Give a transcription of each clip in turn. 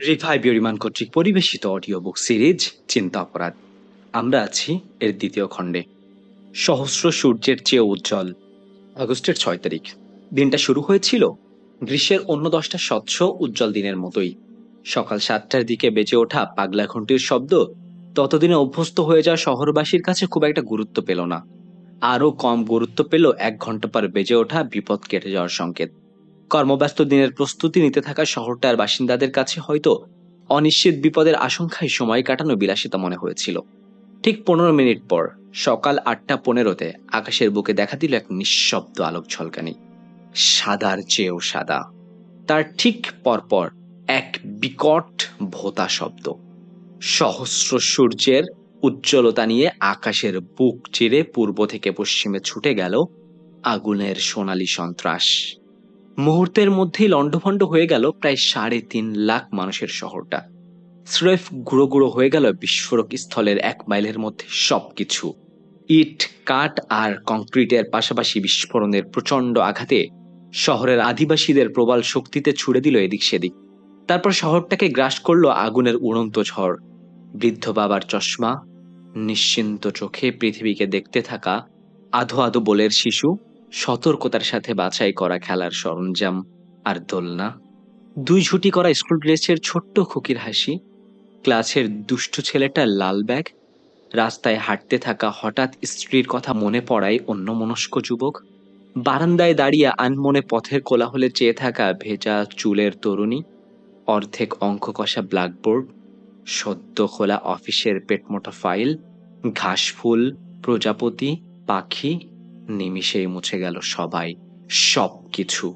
রিভাই বিরিমান কর্তৃক পরিবেশিত audio book series, চিন্তা অপরাধ। আমরা আছি এর দ্বিতীয় খণ্ডে। সহস্র সূর্যের চেয়ে উজ্জ্বল। আগস্টের ছয় তারিখ। দিনটা শুরু হয়েছিল গ্রীষ্মের অন্য দশটা স্বচ্ছ, উজ্জ্বল দিনের মতোই। সকাল সাতটার দিকে বেজে ওঠা পাগলা ঘন্টির শব্দ ততদিনে অভ্যস্ত হয়ে যাওয়া শহরবাসীর কাছে খুব একটা গুরুত্ব পেল না। আরও কম গুরুত্ব পেল এক ঘণ্টা পর বেজে ওঠা বিপদ কেটে যাওয়ার সংকেত। কর্মব্যস্ত দিনের প্রস্তুতি নিতে থাকা শহরটার বাসিন্দাদের কাছে হয়তো অনিশ্চিত বিপদের আশঙ্কায় সময় কাটানো বিলাসিতা মনে হয়েছিল। ঠিক পনেরো মিনিট পর সকাল আটটা পনেরোতে আকাশের বুকে দেখা দিল এক নিঃশব্দ আলোক ঝলকানি। সাদার চেয়েও সাদা। তার ঠিক পরপর এক বিকট ভোতা শব্দ। সহস্র সূর্যের উজ্জ্বলতা নিয়ে আকাশের বুক চিরে পূর্ব থেকে পশ্চিমে ছুটে গেল আগুনের সোনালি সন্ত্রাস। মুহূর্তের মধ্যেই লণ্ডভণ্ড হয়ে গেল প্রায় সাড়ে তিন লাখ মানুষের শহরটা। স্রেফ গুঁড়ো গুঁড়ো হয়ে গেল বিস্ফোরক স্থলের এক মাইলের মধ্যে সবকিছু। ইট, কাঠ আর কংক্রিটের পাশাপাশি বিস্ফোরণের প্রচণ্ড আঘাতে শহরের আদিবাসীদের প্রবল শক্তিতে ছুড়ে দিল এদিক সেদিক। তারপর শহরটাকে গ্রাস করল আগুনের উড়ন্ত ঝড়। বৃদ্ধ বাবার চশমা, নিশ্চিন্ত চোখে পৃথিবীকে দেখতে থাকা আধো আধো বলের শিশু সতর্কতার সাথে বাছাই করা খেলার সরঞ্জাম আর দোলনা, দুই ঝুটি করা স্কুল ড্রেসের ছোট্ট খুকির হাসি, ক্লাসের দুষ্টু ছেলেটার লাল ব্যাগ, রাস্তায় হাঁটতে থাকা হঠাৎ স্ত্রীর কথা মনে পড়ায় অন্য মনস্ক যুবক, বারান্দায় দাঁড়িয়ে আনমনে পথের কোলাহলে চেয়ে থাকা ভেজা চুলের তরুণী, অর্ধেক অঙ্ক কষা ব্ল্যাকবোর্ড, সদ্য খোলা অফিসের পেটমোটা ফাইল ঘাসফুল প্রজাপতি, পাখি নিমিষেই মুছে গেল সবাই সব কিছু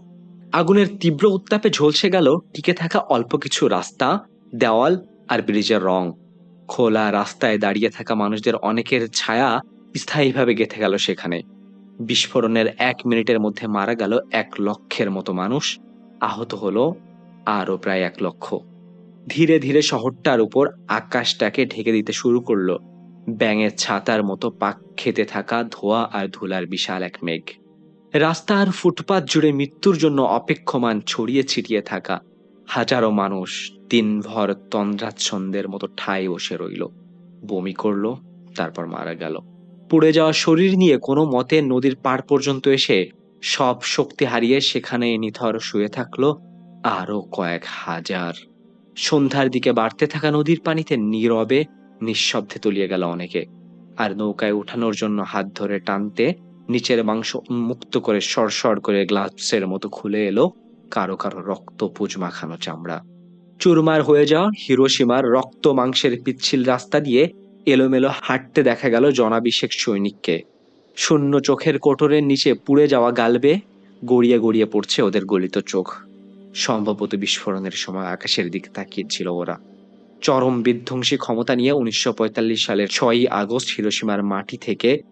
আগুনের তীব্র উত্তাপে ঝলসে গেল টিকে থাকা অল্প কিছু রাস্তা, দেওয়াল আর ব্রিজের রং। খোলা রাস্তায় দাঁড়িয়ে থাকা মানুষদের অনেকের ছায়া স্থায়ীভাবে গেঁথে গেল সেখানে। বিস্ফোরণের এক মিনিটের মধ্যে মারা গেল এক লক্ষের মতো মানুষ, আহত হলো আরও প্রায় এক লক্ষ। ধীরে ধীরে শহরটার উপর আকাশটাকে ঢেকে দিতে শুরু করল। ব্যাঙের ছাতার মতো পাক খেতে থাকা ধোয়া আর ধুলার বিশাল এক মেঘ। রাস্তা আর ফুটপাত জুড়ে মৃত্যুর জন্য অপেক্ষমান ছড়িয়ে ছিটিয়ে থাকা হাজারো মানুষ দিনভর তন্দ্রাচ্ছন্দের মতো ঠাই বসে রইল। বমি করল, তারপর মারা গেল। পুড়ে যাওয়া শরীর নিয়ে কোনো মতে নদীর পাড় পর্যন্ত এসে সব শক্তি হারিয়ে সেখানে নিথর শুয়ে থাকল আরও কয়েক হাজার। সন্ধ্যার দিকে বাড়তে থাকা নদীর পানিতে নীরবে নিঃশব্দে তলিয়ে গেল অনেকে, আর নৌকায় উঠানোর জন্য হাত ধরে টানতে নিচের মাংস উন্মুক্ত করে সরসর করে গ্লাসের মতো খুলে এলো কারও কারও রক্ত পুজ মাখানো চামড়া। চুরমার হয়ে যাওয়া হিরোসীমার রক্ত মাংসের পিচ্ছিল রাস্তা দিয়ে এলোমেলো হাঁটতে দেখা গেল জনাভিষেক সৈনিককে। শূন্য চোখের কোটরের নিচে পুড়ে যাওয়া গালবে গড়িয়ে গড়িয়ে পড়ছে ওদের গলিত চোখ। সম্ভবত বিস্ফোরণের সময় আকাশের দিকে তাকিয়েছিল ওরা। চরম বিধ্বংসী ক্ষমতা নিয়ে উনিশশো পঁয়তাল্লিশ সালের ছয়ই আগস্ট হিরোসীমার মাটি থেকে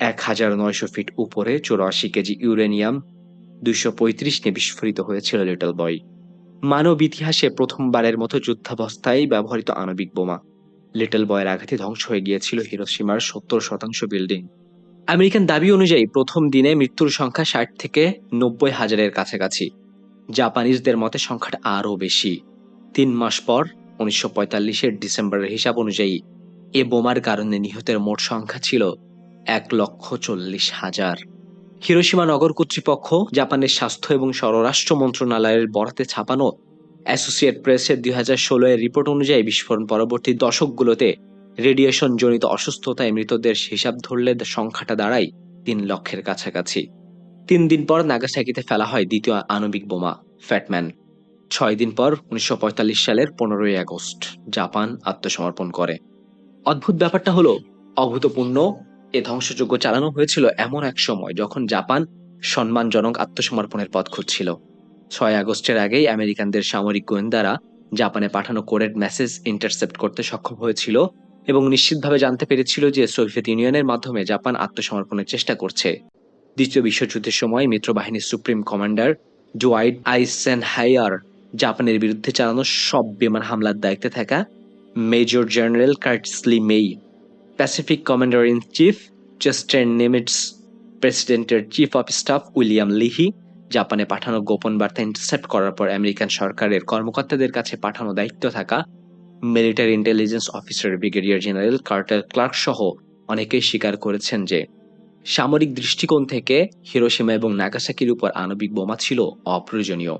এক হাজার নয়শো ফিট উপরে চৌরাশি কেজি ইউরেনিয়াম দুইশো পঁয়ত্রিশ নিয়ে বিস্ফোরিত হয়েছিল লিটল বয়। মানব ইতিহাসে প্রথমবারের মতো যুদ্ধাবস্থায় ব্যবহৃত আণবিক বোমা। লিটল বয়ের আঘাতে ধ্বংস হয়ে গিয়েছিল হিরোসীমার সত্তর শতাংশ বিল্ডিং। আমেরিকান দাবি অনুযায়ী প্রথম দিনে মৃত্যুর সংখ্যা ষাট থেকে নব্বই হাজারের কাছাকাছি। জাপানিজদের মতে সংখ্যাটা আরও বেশি। তিন মাস পর উনিশশো পঁয়তাল্লিশের ডিসেম্বরের হিসাব অনুযায়ী এ বোমার কারণে নিহতের মোট সংখ্যা ছিল এক লক্ষ চল্লিশ হাজার। হিরোসীমা নগর কর্তৃপক্ষ, জাপানের স্বাস্থ্য এবং স্বরাষ্ট্র মন্ত্রণালয়ের বরাতে ছাপানো অ্যাসোসিয়েট প্রেসের দুই হাজার ষোলো এর রিপোর্ট অনুযায়ী বিস্ফোরণ পরবর্তী দশকগুলোতে রেডিয়েশন জনিত অসুস্থতায় মৃতদের হিসাব ধরলে সংখ্যাটা দাঁড়ায় তিন লক্ষের কাছাকাছি। তিন দিন পর নাগাসাকিতে ফেলা হয় দ্বিতীয় আণবিক বোমা, ফ্যাটম্যান। ছয় দিন পর উনিশশো পঁয়তাল্লিশ সালের পনেরোই আগস্ট জাপান আত্মসমর্পণ করে। অদ্ভুত ব্যাপারটা হলো, অভূতপূর্ণ এ ধ্বংসযজ্ঞ চালানো হয়েছিল এমন এক সময় যখন জাপান সম্মানজনক আত্মসমর্পণের পথ খুঁজছিল। ছয় আগস্টের আগেই আমেরিকানদের সামরিক গোয়েন্দারা জাপানে পাঠানো কোরেড মেসেজ ইন্টারসেপ্ট করতে সক্ষম হয়েছিল এবং নিশ্চিতভাবে জানতে পেরেছিল যে সোভিয়েত ইউনিয়নের মাধ্যমে জাপান আত্মসমর্পণের চেষ্টা করছে। দ্বিতীয় বিশ্বযুদ্ধের সময় মিত্রবাহিনীর সুপ্রিম কমান্ডার জোয়াইড আইসেন হাইয়ার জাপানের বিরুদ্ধে চালানো সব বিমান হামলার দায়িত্বে থাকা major general Curtis LeMay, Pacific commander in chief Chester Nimitz, প্রেসিডেন্টের chief of staff William Leahy, জাপানে পাঠানো গোপন বার্তা ইন্টারসেপ্ট করার পর আমেরিকান সরকারের কর্মকর্তাদের কাছে পাঠানো দায়িত্ব থাকা military intelligence officer brigadier general Carter Clarke সহ অনেকেই স্বীকার করেছেন যে সামরিক দৃষ্টিকোণ থেকে হিরোসীমা এবং নাগাসাকির উপর আণবিক বোমা ছিল অপ্রয়োজনীয়।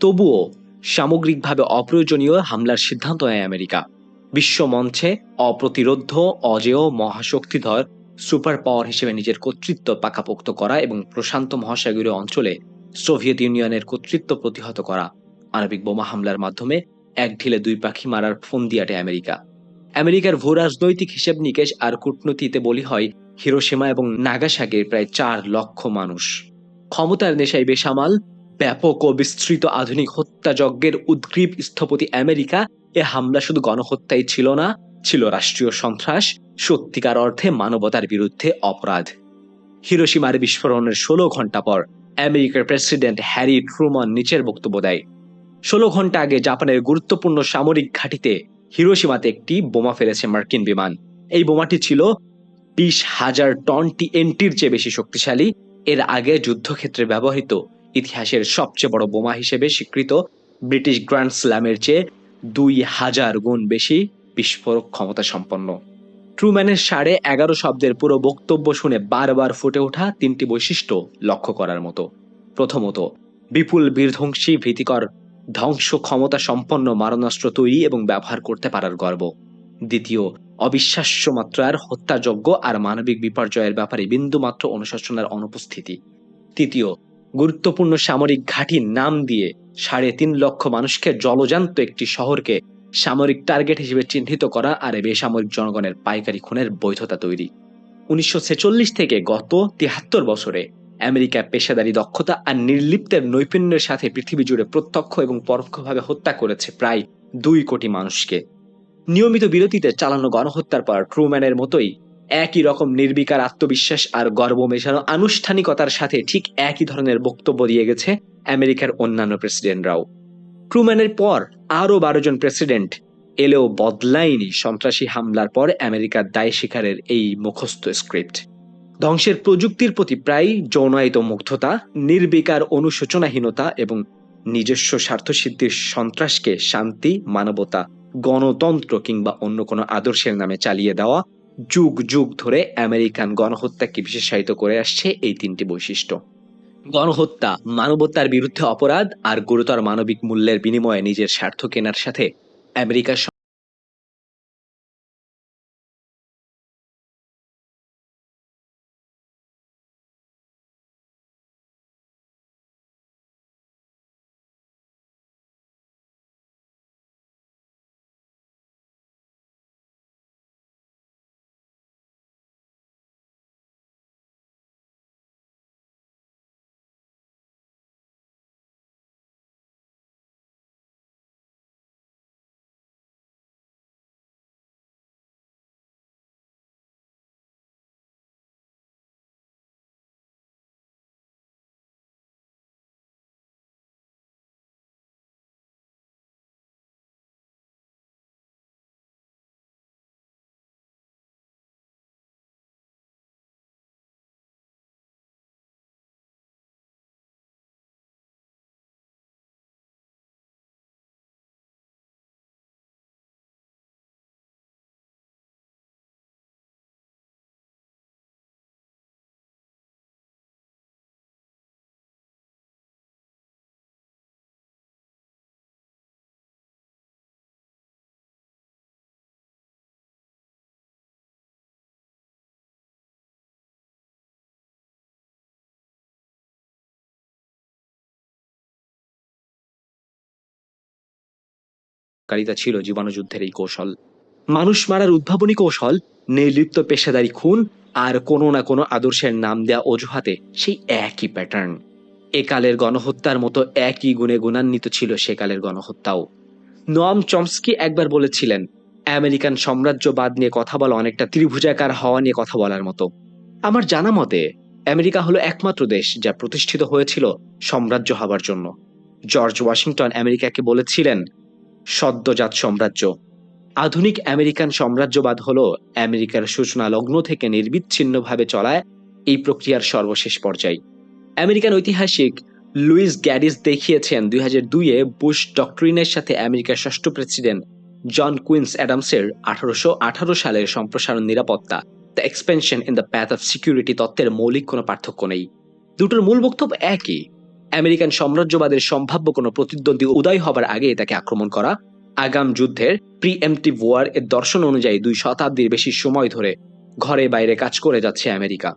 তবুও সামগ্রিকভাবে অপ্রয়োজনীয় হামলার সিদ্ধান্ত নেয় আমেরিকা। বিশ্ব মঞ্চে অপ্রতিরোধ্য, অজেয়, মহাশক্তিধর সুপার পাওয়ার হিসেবে নিজের কর্তৃত্ব পাকাপোক্ত করা এবং প্রশান্ত মহাসাগরীয় অঞ্চলে সোভিয়েত ইউনিয়নের কর্তৃত্ব প্রতিহত করা। আণবিক বোমা হামলার মাধ্যমে এক ঢিলে দুই পাখি মারার ফন্দিয়াটে আমেরিকা। আমেরিকার ভূ রাজনৈতিক হিসেব নিকেশ আর কূটনীতিতে বলি হয় হিরোসীমা এবং নাগাসাকির প্রায় চার লক্ষ মানুষ। ক্ষমতার নেশায় বেসামাল ব্যাপক ও বিস্তৃত আধুনিক হত্যাযজ্ঞের উদ্গ্রীব স্থপতি আমেরিকা এ হামলা শুধু গণহত্যাই ছিল না, ছিল রাষ্ট্রীয় সন্ত্রাস, সত্যিকার অর্থে মানবতার বিরুদ্ধে অপরাধ। হিরোসীমার বিস্ফোরণের ষোলো ঘণ্টা পর আমেরিকার প্রেসিডেন্ট হ্যারি ট্রুমন নিচের বক্তব্য দেয়। ষোলো ঘণ্টা আগে জাপানের গুরুত্বপূর্ণ সামরিক ঘাঁটিতে হিরোসীমাতে একটি বোমা ফেলেছে মার্কিন বিমান। এই বোমাটি ছিল বিশ হাজার টন টি টিএনটির চেয়ে বেশি শক্তিশালী, এর আগে যুদ্ধক্ষেত্রে ব্যবহৃত ইতিহাসের সবচেয়ে বড় বোমা হিসেবে স্বীকৃত ব্রিটিশ গ্র্যান্ড স্ল্যামের চেয়ে দুই হাজার গুণ বেশি বিস্ফোরক ক্ষমতা সম্পন্ন। ট্রুম্যানের সাড়ে এগারো শব্দের পুরো বক্তব্য শুনে বারবার ফুটে ওঠা তিনটি বৈশিষ্ট্য লক্ষ্য করার মতো। প্রথমত, বিপুল বীরধ্বংসী, ভীতিকর, ধ্বংস ক্ষমতা সম্পন্ন মারণাস্ত্র তৈরি এবং ব্যবহার করতে পারার গর্ব। দ্বিতীয়, অবিশ্বাস্য মাত্রার হত্যাযজ্ঞ আর মানবিক বিপর্যয়ের ব্যাপারে বিন্দুমাত্র অনুশাসনের অনুপস্থিতি। তৃতীয় গুরুত্বপূর্ণ সামরিক ঘাঁটির নাম দিয়ে সাড়ে তিন লক্ষ মানুষকে জলজান্ত একটি শহরকে সামরিক টার্গেট হিসেবে চিহ্নিত করা আর বেসামরিক জনগণের পাইকারি খুনের বৈধতা তৈরি। উনিশশো ছেচল্লিশ থেকে গত তিয়াত্তর বছরে আমেরিকা পেশাদারি দক্ষতা আর নির্লিপ্তের নৈপুণ্যের সাথে পৃথিবী জুড়ে প্রত্যক্ষ এবং পরোক্ষভাবে হত্যা করেছে প্রায় দুই কোটি মানুষকে। নিয়মিত বিরতিতে চালানো গণহত্যার পর ট্রুম্যানের মতোই একই রকম নির্বিকার আত্মবিশ্বাস আর গর্ব মেশানো আনুষ্ঠানিকতার সাথে ঠিক একই ধরনের বক্তব্য দিয়ে গেছে আমেরিকার অন্যান্য প্রেসিডেন্টরাও। ট্রুম্যানের পর আরও বারো জন প্রেসিডেন্ট এলেও বদলায়নি সন্ত্রাসী হামলার পর আমেরিকার দায় শিকারের এই মুখস্থ স্ক্রিপ্ট। ধ্বংসের প্রযুক্তির প্রতি প্রায় যৌনায়িত মুগ্ধতা, নির্বিকার অনুশোচনাহীনতা এবং নিজস্ব স্বার্থসিদ্ধির সন্ত্রাসকে শান্তি, মানবতা, গণতন্ত্র কিংবা অন্য কোনো আদর্শের নামে চালিয়ে দেওয়া যুগ যুগ ধরে আমেরিকান গণহত্যাকে বিশেষায়িত করে আসছে এই তিনটি বৈশিষ্ট্য। গণহত্যা মানবতার বিরুদ্ধে অপরাধ আর গুরুতর মানবিক মূল্যের বিনিময়ে নিজের স্বার্থ কেনার সাথে আমেরিকার কারিতা ছিল জীবাণুযুদ্ধের এই কৌশল। মানুষ মারার উদ্ভাবনী কৌশল, নির্লিপ্ত পেশাদারি খুন আর কোনো না কোনো আদর্শের নাম দেয়া অজুহাতে সেই একই প্যাটার্ন একালের গণহত্যার মতো একই গুণে গুণান্বিত ছিল সেকালের গণহত্যাও। নোয়াম চমস্কি একবার বলেছিলেন, আমেরিকান সাম্রাজ্যবাদ নিয়ে কথা বলা অনেকটা ত্রিভুজাকার হওয়া নিয়ে কথা বলার মতো। আমার জানা মতে, আমেরিকা হলো একমাত্র দেশ যা প্রতিষ্ঠিত হয়েছিল সাম্রাজ্য হবার জন্য। জর্জ ওয়াশিংটন আমেরিকাকে বলেছিলেন সদ্যজাত সাম্রাজ্য। আধুনিক আমেরিকান সাম্রাজ্যবাদ হল আমেরিকার সূচনা লগ্ন থেকে নির্বিচ্ছিন্নভাবে চলায় এই প্রক্রিয়ার সর্বশেষ পর্যায়। আমেরিকান ঐতিহাসিক লুইস গ্যারিস দেখিয়েছেন দুই হাজার দুইয়ে বুশ ডক্টরিনের সাথে আমেরিকার ষষ্ঠ প্রেসিডেন্ট জন কুইন্স অ্যাডামসের আঠারোশো আঠারো সালের সম্প্রসারণ নিরাপত্তা, the expansion in the path of security তত্ত্বের মৌলিক কোনো পার্থক্য নেই। দুটোর মূল বক্তব্য একই। আমেরিকান সাম্রাজ্যবাদের সম্ভাব্য কোনো প্রতিদ্বন্দ্বী উদয় হবার আগে তাকে আক্রমণ করা। আগাম যুদ্ধের প্রিএমটিভ ওয়ার এর দর্শন অনুযায়ী দুই শতাব্দীর বেশি সময় ধরে ঘরে বাইরে কাজ করে যাচ্ছে আমেরিকা।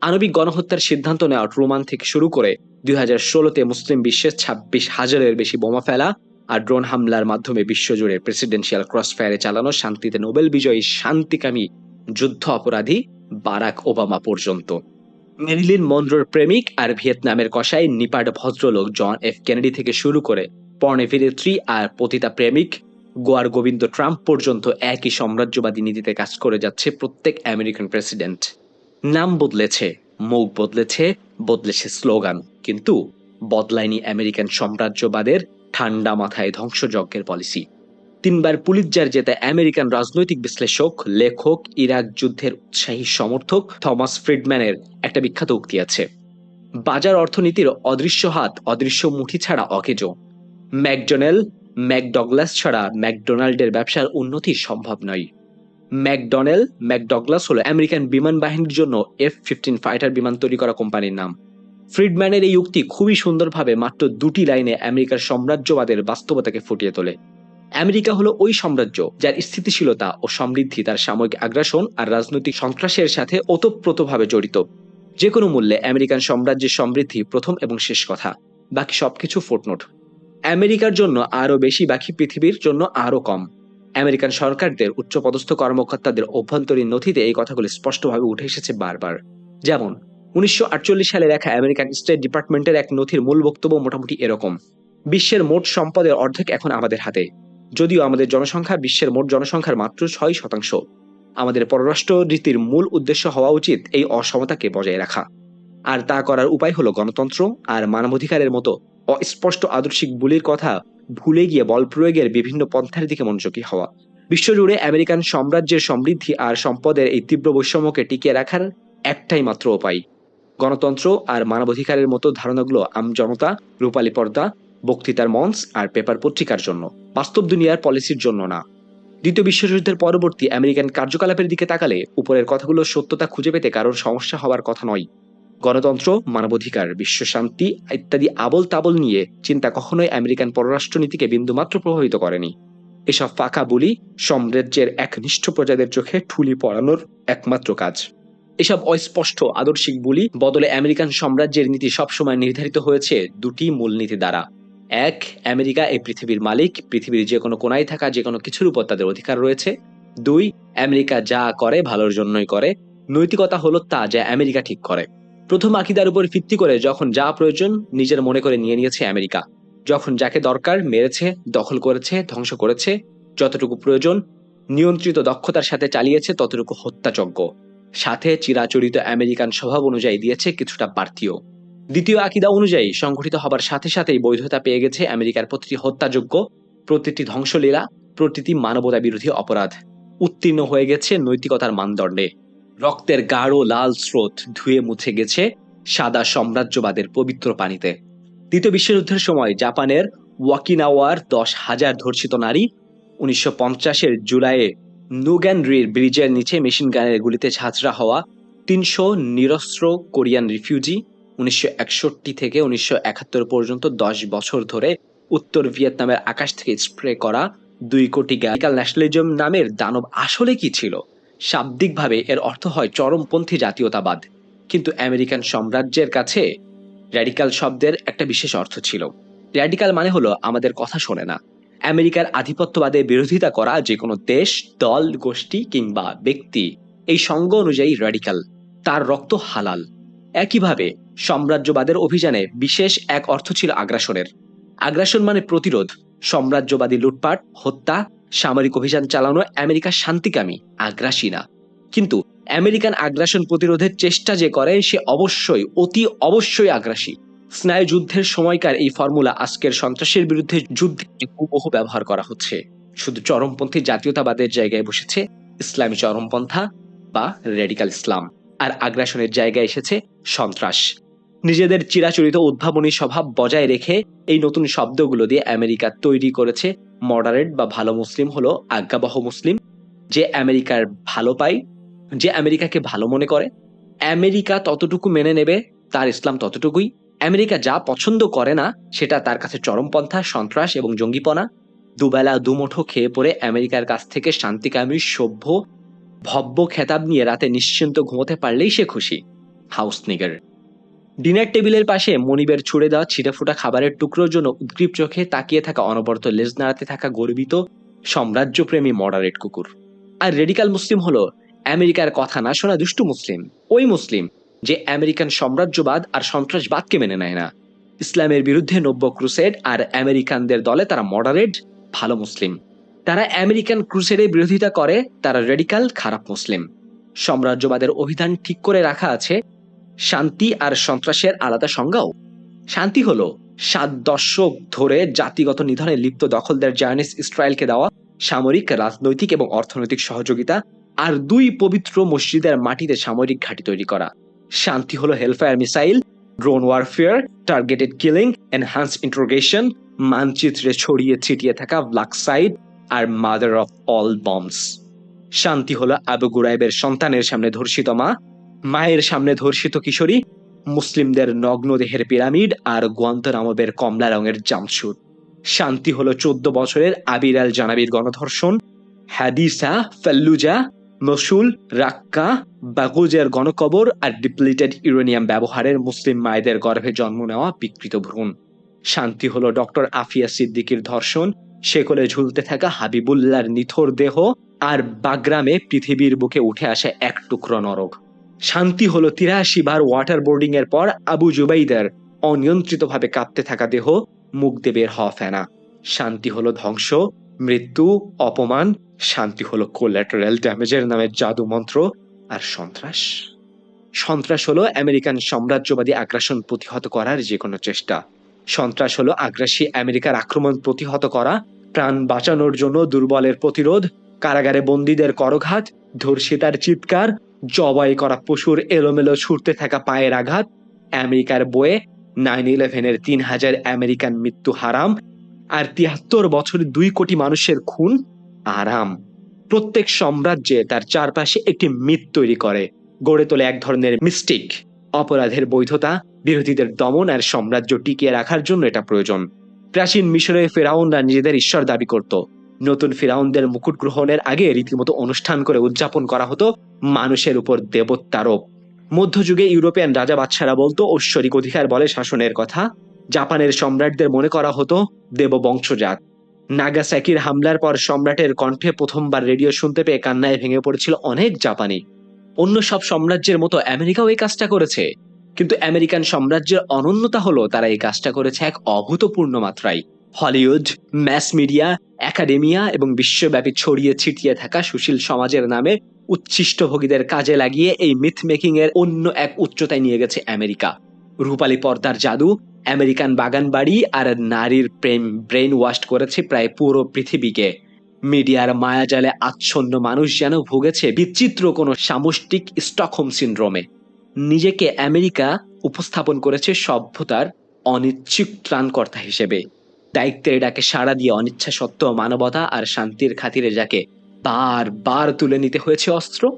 আণবিক গণহত্যার সিদ্ধান্ত নেওয়া ট্রুমান থেকে শুরু করে দুই হাজার ষোলোতে মুসলিম বিশ্বের ছাব্বিশ হাজারের বেশি বোমা ফেলা আর ড্রোন হামলার মাধ্যমে বিশ্বজুড়ে প্রেসিডেন্সিয়াল ক্রস ফায়ারে চালানো শান্তিতে নোবেল বিজয়ী শান্তিকামী যুদ্ধ অপরাধী বারাক ওবামা পর্যন্ত। মেরিলিন মন্ড্রোর প্রেমিক আর ভিয়েতনামের কষাই নিপাড ভদ্রলোক জন এফ কেনেডি থেকে শুরু করে পর্ণেভিনেত্রী আর পতিতা প্রেমিক, গোয়ার গোবিন্দ ট্রাম্প পর্যন্ত একই সাম্রাজ্যবাদী নীতিতে কাজ করে যাচ্ছে প্রত্যেক আমেরিকান প্রেসিডেন্ট। নাম বদলেছে, মুখ বদলেছে বদলেছে স্লোগান, কিন্তু বদলায়নি আমেরিকান সাম্রাজ্যবাদের ঠান্ডা মাথায় ধ্বংসযজ্ঞের পলিসি। তিনবার পুলিৎজার জেতা আমেরিকান রাজনৈতিক বিশ্লেষক, লেখক, ইরাক যুদ্ধের উৎসাহী সমর্থক থমাস ফ্রিডম্যানের একটা বিখ্যাত উক্তি আছে। বাজার অর্থনীতির অদৃশ্য হাত, অদৃশ্য মুঠি ছাড়া অকেজ। ম্যাকডোনেল ম্যাকডগলাস ছাড়া ম্যাকডোনাল্ডের ব্যবসার উন্নতি সম্ভব নয়। ম্যাকডোনেল ম্যাকডগলাস হলো আমেরিকান বিমান বাহিনীর জন্য এফ ফিফটিন ফাইটার বিমান তৈরি করা কোম্পানির নাম। ফ্রিডম্যানের এই উক্তি খুবই সুন্দরভাবে মাত্র দুটি লাইনে আমেরিকার সাম্রাজ্যবাদের বাস্তবতাকে ফুটিয়ে তোলে। আমেরিকা হলো ওই সাম্রাজ্য যার স্থিতিশীলতা ও সমৃদ্ধি তার সাময়িক আগ্রাসন আর রাজনৈতিক সন্ত্রাসের সাথে ওতপ্রোতভাবে জড়িত। যে কোনো মূল্যে আমেরিকান সাম্রাজ্যের সমৃদ্ধি প্রথম এবং শেষ কথা। বাকি সবকিছু ফুটনোট। আমেরিকার জন্য আরও বেশি বাকি পৃথিবীর জন্য আরও কম। আমেরিকান সরকারদের উচ্চপদস্থ কর্মকর্তাদের অভ্যন্তরীণ নথিতে এই কথাগুলি স্পষ্টভাবে উঠে এসেছে বারবার। যেমন, উনিশশো আটচল্লিশ সালে লেখা আমেরিকান স্টেট ডিপার্টমেন্টের এক নথির মূল বক্তব্য মোটামুটি এরকম, বিশ্বের মোট সম্পদের অর্ধেক এখন আমাদের হাতে। যদিও আমাদের জনসংখ্যা বিশ্বের মোট জনসংখ্যার মাত্র ছয় শতাংশ। আমাদের পররাষ্ট্র রীতির মূল উদ্দেশ্য হওয়া উচিত এই অসমতাকে বজায় রাখা। আর তা করার উপায় হলো গণতন্ত্র আর মানবাধিকারের মতো অস্পষ্ট আদর্শিক বুলির কথা ভুলে গিয়ে বল প্রয়োগের বিভিন্ন পন্থার দিকে মনোযোগী হওয়া। বিশ্বজুড়ে আমেরিকান সাম্রাজ্যের সমৃদ্ধি আর সম্পদের এই তীব্র বৈষম্যকে টিকিয়ে রাখার একটাই মাত্র উপায়। গণতন্ত্র আর মানবাধিকারের মতো ধারণাগুলো আমজনতা রূপালী পর্দা বক্তৃতার মঞ্চ আর পেপার পত্রিকার জন্য। বাস্তব দুনিয়ার পলিসির জন্য না। দ্বিতীয় বিশ্বযুদ্ধের পরবর্তী আমেরিকান কার্যকলাপের দিকে তাকালে উপরের কথাগুলো সত্যতা খুঁজে পেতে কারোর সমস্যা হওয়ার কথা নয়। গণতন্ত্র, মানবাধিকার, বিশ্ব শান্তি ইত্যাদি আবল তাবল নিয়ে চিন্তা কখনোই আমেরিকান পররাষ্ট্রনীতিকে বিন্দুমাত্র প্রভাবিত করেনি। এসব ফাঁকা বলি সাম্রাজ্যের একনিষ্ঠ প্রজাদের চোখে ঠুলি পড়ানোর একমাত্র কাজ। এসব অস্পষ্ট আদর্শিক বলি বদলে আমেরিকান সাম্রাজ্যের নীতি সবসময় নির্ধারিত হয়েছে দুটি মূলনীতি দ্বারা। এক, আমেরিকা এই পৃথিবীর মালিক, পৃথিবীর যে কোনো কোনায় থাকা যে কোনো কিছুর উপর তাদের অধিকার রয়েছে। দুই, আমেরিকা যা করে ভালোর জন্যই করে। নৈতিকতা হলো তা যা আমেরিকা ঠিক করে। প্রথম আকিদার উপর ভিত্তি করে যখন যা প্রয়োজন নিজের মনে করে নিয়ে নিয়েছে আমেরিকা। যখন যাকে দরকার মেরেছে, দখল করেছে, ধ্বংস করেছে, যতটুকু প্রয়োজন, নিয়ন্ত্রিত দক্ষতার সাথে চালিয়েছে, ততটুকু হত্যাযজ্ঞ। সাথে চিরাচরিত আমেরিকান স্বভাব অনুযায়ী দিয়েছে কিছুটা বাড়তিও দ্বিতীয় আকিদা অনুযায়ী সংঘটিত হবার সাথে সাথেই বৈধতা পেয়ে গেছে আমেরিকার প্রতিটি হত্যাযোগ্য, প্রতিটি ধ্বংসলীলা, প্রতিটি মানবতা বিরোধী অপরাধ। উত্তীর্ণ হয়ে গেছে নৈতিকতার মানদণ্ডে। রক্তের গাঢ় লাল স্রোত ধুয়ে মুছে গেছে সাদা সাম্রাজ্যবাদের পবিত্র পানিতে। দ্বিতীয় বিশ্বযুদ্ধের সময় জাপানের ওয়াকিনাওয়ার দশ হাজার ধর্ষিত নারী উনিশশো পঞ্চাশের জুলাইয়ে নুগ্যানরির ব্রিজের নিচে মেশিন গানের গুলিতে ঝাঁঝরা হওয়া তিনশো নিরস্ত্র কোরিয়ান রিফিউজি উনিশশো একষট্টি থেকে উনিশশো একাত্তর পর্যন্ত দশ বছর ধরে উত্তর ভিয়েতনামের আকাশ থেকে স্প্রে করা দুই কোটি গ্যালিকাল ন্যাশনালিজম নামের দানব আসলে কি ছিল? শাব্দিকভাবে এর অর্থ হয় চরমপন্থী জাতীয়তাবাদ। কিন্তু আমেরিকান সাম্রাজ্যের কাছে র্যাডিকাল শব্দের একটা বিশেষ অর্থ ছিল। র্যাডিকাল মানে হলো আমাদের কথা শোনে না। আমেরিকার আধিপত্যবাদের বিরোধিতা করা যে কোনো দেশ, দল, গোষ্ঠী কিংবা ব্যক্তি, এই সঙ্গ অনুযায়ী র্যাডিকাল তার রক্ত হালাল। একইভাবে সাম্রাজ্যবাদের অভিযানে বিশেষ এক অর্থ ছিল আগ্রাসনের। আগ্রাসন মানে প্রতিরোধ, সাম্রাজ্যবাদী লুটপাট, হত্যা, সামরিক অভিযান চালানো আমেরিকার শান্তিকামী, আগ্রাসী না। কিন্তু আমেরিকান আগ্রাসন প্রতিরোধের চেষ্টা যে করে, সে অবশ্যই, অতি অবশ্যই আগ্রাসী। স্নায়ু যুদ্ধের সময়কার এই ফর্মুলা আজকের সন্ত্রাসের বিরুদ্ধে যুদ্ধে হুবহু ব্যবহার করা হচ্ছে। শুধু চরমপন্থী জাতীয়তাবাদের জায়গায় বসেছে ইসলামী চরমপন্থা বা রেডিকাল ইসলাম। আর আগ্রাসনের জায়গায় এসেছে সন্ত্রাস। নিজেদের চিরাচরিত উদ্ভাবনী স্বভাব বজায় রেখে এই নতুন শব্দগুলো দিয়ে আমেরিকা তৈরি করেছে মডারেট বা ভালো মুসলিম হলো আজ্ঞাবহ মুসলিম। যে আমেরিকার ভালো পায়, যে আমেরিকাকে ভালো মনে করে। আমেরিকা ততটুকু মেনে নেবে, তার ইসলাম ততটুকুই। আমেরিকা যা পছন্দ করে না, সেটা তার কাছে চরমপন্থা, সন্ত্রাস এবং জঙ্গিপনা। দুবেলা দুমুঠো খেয়ে পড়ে আমেরিকার কাছ থেকে শান্তিকামী, সভ্য ভব্য খেতাব নিয়ে রাতে নিশ্চিন্ত ঘুমোতে পারলেই সে খুশি, হাউস নিগার। ডিনার টেবিলের পাশে মনিবের ছুড়ে দেওয়া ছিটাফুটা খাবারের টুকরোর জন্য উদ্গ্রীব চোখে তাকিয়ে থাকা অনবরত লেজ নাড়াতে থাকা গর্বিত, সাম্রাজ্যপ্রেমী মডারেট কুকুর। আর রেডিকাল মুসলিম হলো আমেরিকার কথা না শোনা দুষ্টু মুসলিম। ওই মুসলিম যে আমেরিকান সাম্রাজ্যবাদ আর সন্ত্রাসবাদকে মেনে নেয় না। ইসলামের বিরুদ্ধে নব্য ক্রুসেড আর আমেরিকানদের দলে তারা মডারেট, ভালো মুসলিম। তারা আমেরিকান ক্রুসেডের বিরোধিতা করে, তারা রেডিকাল খারাপ মুসলিম। সাম্রাজ্যবাদের অভিধান ঠিক করে রাখা আছে, শান্তি আর সন্ত্রাসের আলাদা সংজ্ঞাও। শান্তি হলো সাত দশক ধরে জাতিগত নিধনে লিপ্ত দখলদার জায়নিস ইসরায়েলকে দেওয়া সামরিক, রাজনৈতিক এবং অর্থনৈতিক সহযোগিতা আর দুই পবিত্র মসজিদের মাটিতে সামরিক ঘাঁটি তৈরি করা। শান্তি হলো hellfire missile, drone warfare, targeted killing enhance interrogation মানচিত্রে ছড়িয়ে ছিটিয়ে থাকা ব্ল্যাক সাইড আর মাদার অফ অল বম্বস শান্তি হলো আবু গুরাইবের সন্তানের সামনে ধর্ষিত মা, মায়ের সামনে ধর্ষিত কিশোরী, মুসলিমদের নগ্ন দেহের পিরামিড আর গোয়ান্তনামবের কমলা রঙের জামসুট শান্তি হলো চোদ্দ বছরের আবির আল জানাবির গণধর্ষণ, হাদিসা, ফাল্লুজা মসুল রাক্কা, বাগুজের গণকবর আর ডিপ্লিটেড ইউরেনিয়াম ব্যবহারের মুসলিম মায়েদের গর্ভে জন্ম নেওয়া বিকৃত ভ্রূণ। শান্তি হলো ডক্টর আফিয়া সিদ্দিকির ধর্ষণ শেকলে ঝুলতে থাকা হাবিবুল্লার নিথর দেহ আর বাগ্রামে পৃথিবীর বুকে উঠে আসে এক টুকরো নরক। শান্তি হলো তিরাশি বার ওয়াটার বোর্ডিং এর পর আবু জুবাইদের অনিয়ন্ত্রিতভাবে কাঁপতে থাকা দেহ মুখ দিয়ে বের হওয়া ফেনা। শান্তি হলো ধ্বংস, মৃত্যু, অপমান, শান্তি হলো কোল্যাটারাল ড্যামেজের নামে জাদু মন্ত্র আর সন্ত্রাস। সন্ত্রাস হলো আমেরিকান সাম্রাজ্যবাদী আগ্রাসন প্রতিহত করার যে কোনো চেষ্টা। সন্ত্রাস হলো আগ্রাসী আমেরিকার আক্রমণ প্রতিহত করা প্রাণ বাঁচানোর জন্য দুর্বলের প্রতিরোধ, কারাগারে বন্দীদের করঘাত, ধর্ষিতার চিৎকার, জবাই করা পশুর এলোমেলো ছুটতে থাকা পায়ের আঘাত, আমেরিকার বয়ে নাইন ইলেভেনের তিন হাজার আমেরিকান মৃত্যু হারাম আর তিয়াত্তর বছরে দুই কোটি মানুষের খুন আরাম প্রত্যেক সাম্রাজ্যে তার চারপাশে একটি মিথ তৈরি করে, গড়ে তোলে এক ধরনের মিস্টিক। অপরাধের বৈধতা, বিরোধীদের দমন আর সাম্রাজ্য টিকিয়ে রাখার জন্য এটা প্রয়োজন। প্রাচীন মিশরে ফেরাউনরা নিজেদের ঈশ্বর দাবি করত। নতুন ফেরাউনদের মুকুট গ্রহণের আগে রীতিমতো অনুষ্ঠান করে উদযাপন করা হতো মানুষের উপর দেবত্বারোপ মধ্যযুগে ইউরোপিয়ান রাজা বাদশারা বলতো ঐশ্বরিক অধিকার বলে শাসনের কথা। জাপানের সম্রাটদের মনে করা হতো দেববংশজাত। নাগাসাকির হামলার পর সম্রাটের কণ্ঠে প্রথমবার রেডিও শুনতে পেয়ে কান্নায় ভেঙে পড়েছিল অনেক জাপানি। অন্য সব সাম্রাজ্যের মতো আমেরিকাও এই কাজটা করেছে। কিন্তু আমেরিকান সাম্রাজ্যের অনন্যতা হলো তারা এই কাজটা করেছে এক অভূতপূর্ণ মাত্রায়। হলিউড ম্যাস মিডিয়া একাডেমিয়া এবং বিশ্বব্যাপী ছড়িয়ে ছিটিয়ে থাকা সুশীল সমাজের নামে উচ্ছিষ্টভোগীদের কাজে লাগিয়ে এই মিথ মেকিং এর অন্য এক উচ্চতায় নিয়ে গেছে আমেরিকা। রূপালী পর্দার জাদু, আমেরিকান বাগান বাড়ি আর নারীর প্রেম ব্রেন ওয়াশ করেছে প্রায় পুরো পৃথিবীকে। মিডিয়ার মায়াজালে আচ্ছন্ন মানুষ যেন ভুগেছে বিচিত্র কোনো সামষ্টিক স্টকহোম সিন্ড্রোমে। নিজেকে আমেরিকা উপস্থাপন করেছে সভ্যতার অনিচ্ছুক ত্রাণকর্তা হিসেবে। দায়িত্বের ডাকে সাড়া দিয়ে অনিচ্ছা সত্ত্বেও মানবতা আর শান্তির খাতিরে যাকে বার বার তুলে নিতে হয়েছে অস্ত্র,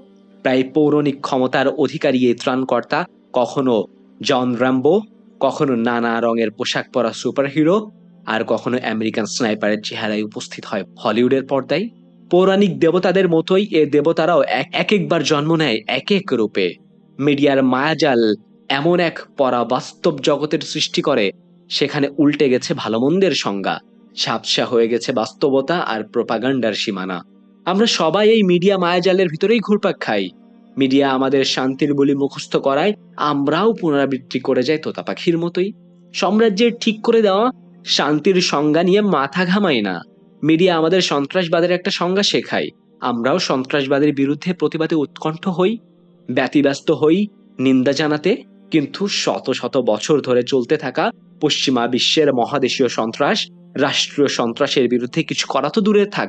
প্রায় পৌরাণিক ক্ষমতার অধিকারী এই ত্রাণকর্তা কখনো জন র্যাম্বো কখনো নানা রঙের পোশাক পরা সুপারহিরো, আর কখনো আমেরিকান স্নাইপারের চেহারায় উপস্থিত হয় হলিউডের পর্দায়। পৌরাণিক দেবতাদের মতোই এ দেবতারাও এক একবার জন্ম নেয় এক এক রূপে। মিডিয়ার মায়াজাল এমন এক পরাবাস্তব জগতের সৃষ্টি করে, সেখানে উল্টে গেছে ভালো মন্দের সংজ্ঞা। ঝাপসা হয়ে গেছে বাস্তবতা আর প্রোপাগান্ডার সীমানা। আমরা সবাই এই মিডিয়া মায়াজালের ভিতরেই ঘুরপাক খাই। মিডিয়া আমাদের শান্তির বলি মুখস্থ করায়, আমরাও পুনরাবৃত্তি করে যাই তোতা পাখির মতোই। সাম্রাজ্যের ঠিক করে দেওয়া, শান্তির সংজ্ঞা নিয়ে মাথা ঘামাই না। মিডিয়া আমাদের সন্ত্রাসবাদের একটা সংজ্ঞা শেখায়। আমরাও সন্ত্রাসবাদের বিরুদ্ধে প্রতিবাদে উৎকণ্ঠ হই। ব্যতিব্যস্ত হই, নিন্দা জানাতে, কিন্তু শত শত বছর ধরে চলতে থাকা পশ্চিমা বিশ্বের মহাদেশীয় সন্ত্রাস, রাষ্ট্রীয় সন্ত্রাসের বিরুদ্ধে কিছু করা তো দূরে থাক,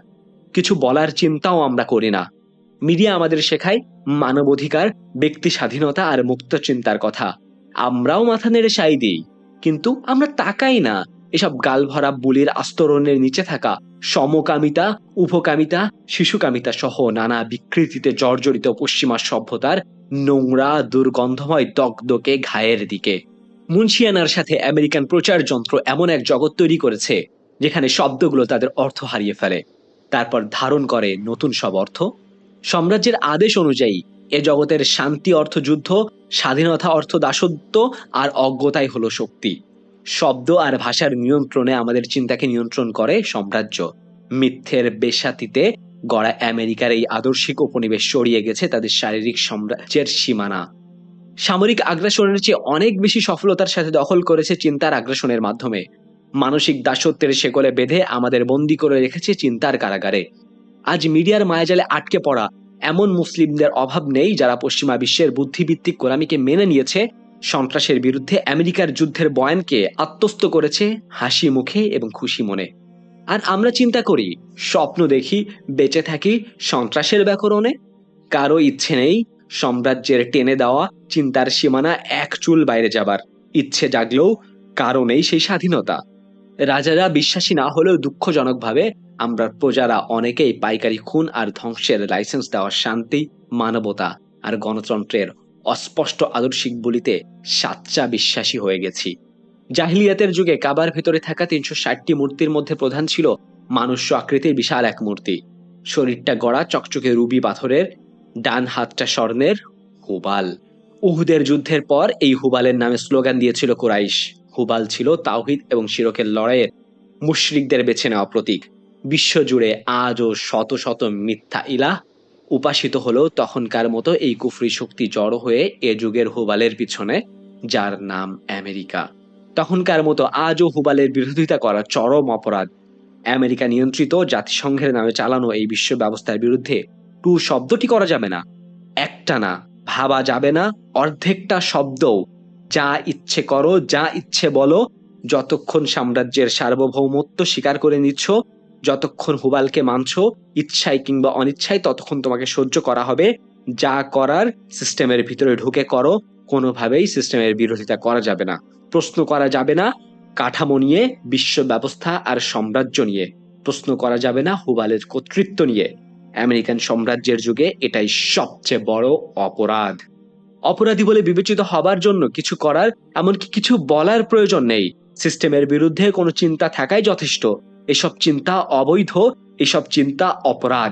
কিছু বলার চিন্তাও আমরা করি না। মিডিয়া আমাদের শেখায় মানবাধিকার ব্যক্তি স্বাধীনতা আর মুক্ত চিন্তার কথা। আমরাও মাথা নেড়ে সাই দিই, কিন্তু আমরা তাকাই না। এসব গালভরা বুলির আস্তরণের নিচে থাকা সমকামিতা, উপকামিতা, শিশুকামিতা সহ নানা বিকৃতিতে জর্জরিত পশ্চিমা সভ্যতার নোংরা, দুর্গন্ধময় দগদকে ঘায়ের দিকে। মুন্সিয়ানার সাথে আমেরিকান প্রচার যন্ত্র এমন এক জগৎ তৈরি করেছে, যেখানে শব্দগুলো তাদের অর্থ হারিয়ে ফেলে। তারপর ধারণ করে নতুন সব অর্থ। সাম্রাজ্যের আদেশ অনুযায়ী এ জগতের শান্তি অর্থ যুদ্ধ স্বাধীনতা অর্থ দাসত্ব আর অজ্ঞতাই হলো শক্তি। শব্দ আর ভাষার নিয়ন্ত্রণে আমাদের চিন্তাকে নিয়ন্ত্রণ করে সাম্রাজ্য। মিথ্যের বেশাতিতে গড়া আমেরিকার এই আদর্শিক উপনিবেশ সরিয়ে গেছে তাদের শারীরিক সাম্রাজ্যের সীমানা। সামরিক আগ্রাসনের চেয়ে অনেক বেশি সফলতার সাথে দখল করেছে চিন্তার আগ্রাসনের মাধ্যমে। মানসিক দাসত্বের শেকলে বেঁধে আমাদের বন্দি করে রেখেছে চিন্তার কারাগারে। আজ মিডিয়ার মায়াজালে আটকে পড়া এমন মুসলিমদের অভাব নেই যারা পশ্চিমা বিশ্বের বুদ্ধিভিত্তিক কোরআমিকে মেনে নিয়েছে সন্ত্রাসের বিরুদ্ধে আমেরিকার যুদ্ধের বয়ানকে আত্মস্থ করেছে হাসি মুখে এবং খুশি মনে। আর আমরা চিন্তা করি, স্বপ্ন দেখি বেঁচে থাকি সন্ত্রাসের ব্যাকরণে? কারও ইচ্ছে নেই সাম্রাজ্যের টেনে দেওয়া চিন্তার সীমানা এক চুল বাইরে যাবার। ইচ্ছে জাগলেও কারও নেই সেই স্বাধীনতা। রাজারা বিশ্বাসী না হলেও দুঃখজনকভাবে আমরা প্রজারা অনেকেই পাইকারি খুন আর ধ্বংসের লাইসেন্স দেওয়ার শান্তি, মানবতা আর গণতন্ত্রের অস্পষ্ট আদর্শিক বলিতে সাচ্চা বিশ্বাসী হয়ে গেছি। জাহিলিয়াতের যুগে কাবার ভেতরে থাকা তিনশো ষাটটি মূর্তির মধ্যে প্রধান ছিল মানুষ্য আকৃতির বিশাল এক মূর্তি। শরীরটা গড়া চকচকে রুবি পাথরের, ডান হাতটা স্বর্ণের, হুবাল। উহুদের যুদ্ধের পর এই হুবালের নামে স্লোগান দিয়েছিল কুরাইশ। হুবাল ছিল তাওহিদ এবং শিরকের লড়াইয়ের মুশরিকদের বেছে নেওয়া প্রতীক। বিশ্বজুড়ে আজও শত শত মিথ্যা ইলাহ উপাসিত হলেও তখনকার মতো এই কুফরি শক্তি জড়ো হয়ে এ যুগের হুবালের পিছনে, যার নাম আমেরিকা। তখনকার মতো আজও হুবালের বিরোধিতা করা চরম অপরাধ। আমেরিকা নিয়ন্ত্রিত জাতিসংঘের নামে চালানো এই বিশ্ব ব্যবস্থার বিরুদ্ধে টু শব্দটি করা যাবে না। একটা না, ভাবা যাবে না, অর্ধেকটা শব্দও। যা ইচ্ছে করো, যা ইচ্ছে বলো, যতক্ষণ সাম্রাজ্যের সার্বভৌমত্ব স্বীকার করে নিচ্ছ যতক্ষণ হুবালকে মানছ, ইচ্ছায় কিংবা অনিচ্ছায় ততক্ষণ তোমাকে সহ্য করা হবে। যা করার সিস্টেমের ভিতরে ঢুকে করো, কোনোভাবেই সিস্টেমের বিরোধিতা করা যাবে না। প্রশ্ন করা যাবে না কাঠামো নিয়ে, বিশ্ব ব্যবস্থা আর সাম্রাজ্য নিয়ে। প্রশ্ন করা যাবে না হুবালের কর্তৃত্ব নিয়ে। আমেরিকান সাম্রাজ্যের যুগে এটাই সবচেয়ে বড় অপরাধ। অপরাধী বলে বিবেচিত হবার জন্য কিছু করার, এমনকি কিছু বলার প্রয়োজন নেই। সিস্টেমের বিরুদ্ধে কোনো চিন্তা থাকাই যথেষ্ট। এসব চিন্তা অবৈধ, এসব চিন্তা অপরাধ।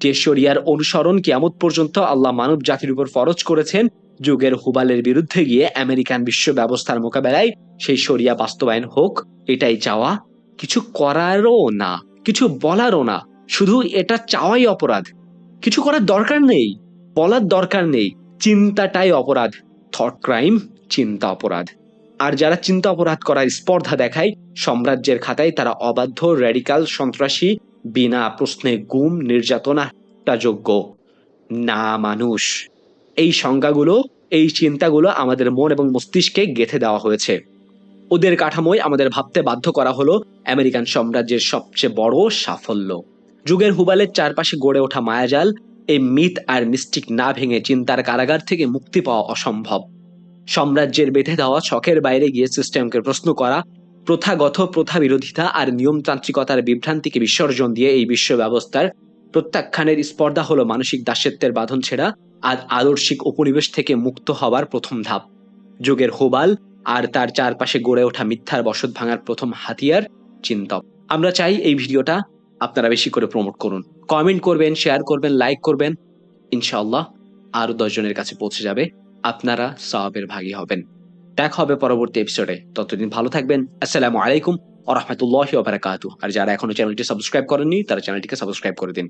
যে শরিয়ার অনুসরণ কিয়ামত পর্যন্ত আল্লাহ মানব জাতির উপর ফরজ করেছেন। যুগের হুবালের বিরুদ্ধে গিয়ে আমেরিকান বিশ্ব ব্যবস্থার মোকাবেলায় সেই শরিয়া বাস্তবায়ন হোক, এটাই চাওয়া। কিছু করারও না, কিছু বলারও না, শুধু এটা চাওয়াই অপরাধ। কিছু করার দরকার নেই, বলার দরকার নেই, চিন্তাটাই অপরাধ। থট ক্রাইম চিন্তা অপরাধ। আর যারা চিন্তা অপরাধ করার স্পর্ধা দেখায়, সাম্রাজ্যের খাতায় তারা অবাধ্য রেডিকাল সন্ত্রাসী, বিনা প্রশ্নে গুম, নির্যাতনা যোগ্য না, মানুষ। এই সংজ্ঞাগুলো, এই চিন্তাগুলো আমাদের মন এবং মস্তিষ্কে গেথে দেওয়া হয়েছে। ওদের কাঠামোয় আমাদের ভাবতে বাধ্য করা হলো আমেরিকান সাম্রাজ্যের সবচেয়ে বড় সাফল্য। যুগের হুবালের চারপাশে গড়ে ওঠা মায়াজাল, এই মিথ আর মিস্টিক না ভেঙে চিন্তার কারাগার থেকে মুক্তি পাওয়া অসম্ভব। সাম্রাজ্যের বেঁধে দেওয়া ছকের বাইরে গিয়ে সিস্টেমকে প্রশ্ন করা, প্রথাগত প্রথা বিরোধিতা আর নিয়মতান্ত্রিকতার বিভ্রান্তিকে বিসর্জন দিয়ে এই বিশ্ব ব্যবস্থার প্রত্যাখ্যানের স্পর্ধা হলো মানসিক দাসত্বের বাঁধন ছেড়া আর আদর্শিক উপনিবেশ থেকে মুক্ত হবার প্রথম ধাপ। যুগের হোবাল আর তার চারপাশে গড়ে ওঠা মিথ্যার বসত ভাঙার প্রথম হাতিয়ার চিন্তা আমরা চাই এই ভিডিওটা আপনারা বেশি করে প্রমোট করুন। কমেন্ট করবেন, শেয়ার করবেন, লাইক করবেন। ইনশাআল্লাহ আরও দশজনের কাছে পৌঁছে যাবে। আপনারা সবের ভাগী হবেন। দেখা হবে পরবর্তী এপিসোডে ততদিন ভালো থাকবেন। আসসালামু আলাইকুম ও রহমতুল্লাহ ওয়া বারাকাতুহু। আর যারা এখনও চ্যানেলটি সাবস্ক্রাইব করেননি, তারা চ্যানেলটিকে সাবস্ক্রাইব করে দিন।